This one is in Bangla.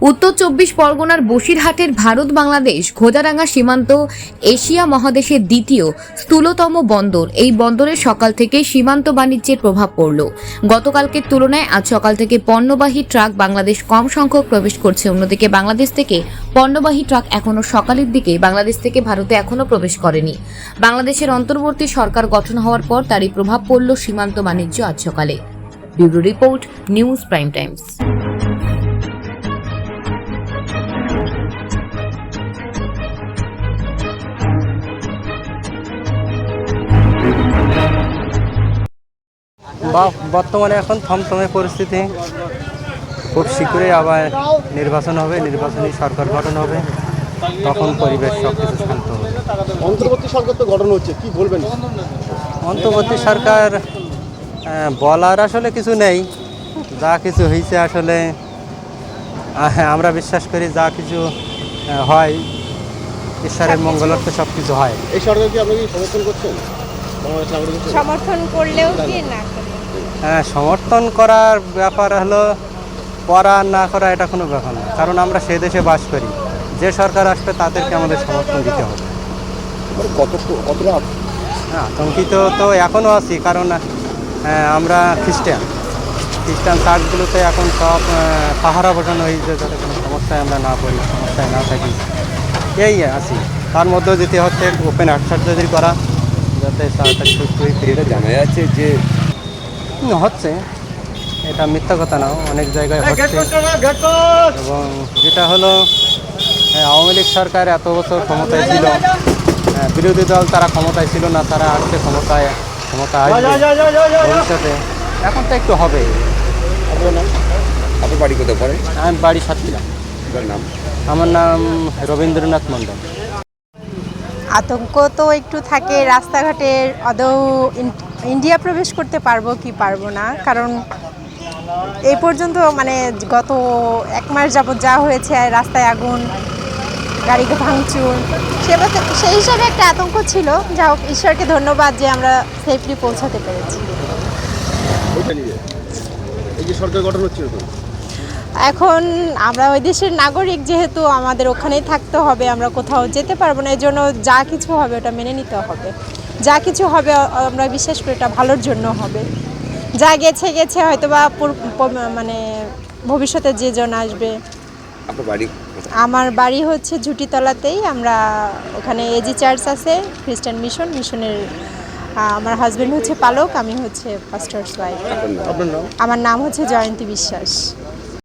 উত্তর চব্বিশ পরগনার বসিরহাটের ভারত বাংলাদেশ ঘোজারাঙ্গা সীমান্ত এশিয়া মহাদেশের দ্বিতীয় স্থূলতম বন্দর। এই বন্দরে সকাল থেকে সীমান্ত বাণিজ্যের প্রভাব পড়ল। গতকালকের তুলনায় আজ সকাল থেকে পণ্যবাহী ট্রাক বাংলাদেশ কম সংখ্যক প্রবেশ করছে। অন্যদিকে বাংলাদেশ থেকে পণ্যবাহী ট্রাক এখনও সকালের দিকে বাংলাদেশ থেকে ভারতে এখনও প্রবেশ করেনি। বাংলাদেশের অন্তর্বর্তী সরকার গঠন হওয়ার পর তারই প্রভাব পড়ল সীমান্ত বাণিজ্য আজ সকালে। Bureau report, news prime times. বর্তমানে এখন থমথমে পরিস্থিতি। খুব শীঘ্রই আবার নির্বাচন হবে নির্বাচনী সরকার গঠন হবে। তখন পরিবেশ সব কিছু শান্ত হবে। অন্তর্বর্তী সরকার তো গঠন হচ্ছে কি বলবেন? অন্তর্বর্তী সরকার বলার আসলে কিছু নেই। যা কিছু হয়েছে আসলে আমরা বিশ্বাস করি যা কিছু হয় ঈশ্বরের মঙ্গলার্থে সব কিছু হয়। এই সরকার কি আপনি সমর্থন করছেন? সমর্থন করলেও কি না সমর্থন করার ব্যাপার হলো করা না করা এটা কোনো ব্যাপার না। কারণ আমরা সে দেশে বাস করি। যে সরকার আসবে তাদেরকে আমাদের সমর্থন দিতে হবে। মানে কত কতটা হ্যাঁ আতঙ্কিত তো এখনও আছি কারণ আহ, আমরা খ্রিস্টান। খ্রিস্টান চার্চগুলোতে এখন সব পাহারা বসানো হয়েছে যাতে কোনো সমস্যায় আমরা না পড়ি সমস্যায় না থাকি। এই আছি। তার মধ্যেও যেতে হচ্ছে ওপেন হার্ট সার্জারি করা যাতে তাড়াতাড়ি সুস্থ হয়ে জানা যাচ্ছে যে হচ্ছে। এটা মিথ্যা কথা না অনেক জায়গায় হচ্ছে। এবং যেটা হলো হ্যাঁ, আওয়ামী লীগ সরকার এত বছর ক্ষমতায় ছিল হ্যাঁ, বিরোধী দল তারা ক্ষমতায় ছিল না তারা আসছে ক্ষমতায় ক্ষমতা আসবে। ভবিষ্যতে। এখন তো একটু হবে। আপনার বাড়ি কোথায়? পড়ে আমি বাড়ি সাতক্ষীরা। আপনার নাম? আমার নাম রবীন্দ্রনাথ মণ্ডল। আতঙ্ক তো একটু থাকে রাস্তাঘাটের আদৌ ইন- ইন্ডিয়া প্রবেশ করতে পারব কি পারব না? কারণ এই পর্যন্ত মানে গত এক মাস যাবত যা হয়েছে, রাস্তায় আগুন গাড়িকে ভাঙচুর সেবা- সেই হিসাবে একটা আতঙ্ক ছিল। যা হোক, ঈশ্বরকে ধন্যবাদ যে আমরা সেফলি পৌঁছাতে পেরেছি। সরকার গঠন হচ্ছে এখন আমরা ওই দেশের নাগরিক যেহেতু আমাদের ওখানেই থাকতে হবে আমরা কোথাও যেতে পারব না এই জন্য যা কিছু হবে ওটা মেনে নিতে হবে। যা কিছু হবে আমরা বিশ্বাস করি এটা ভালোর জন্য হবে। যা গেছে গেছে হয়তো বা মানে ভবিষ্যতে যে জন আসবে। আপনার বাড়ি কোথায়? আমার বাড়ি হচ্ছে ঝুটিতলাতেই আমরা ওখানে এজি চার্চ আছে খ্রিস্টান মিশন মিশনের আমার হাজবেন্ড হচ্ছে পালক আমি হচ্ছে পাস্টার্স ওয়াইফ আমার নাম হচ্ছে জয়ন্তী বিশ্বাস।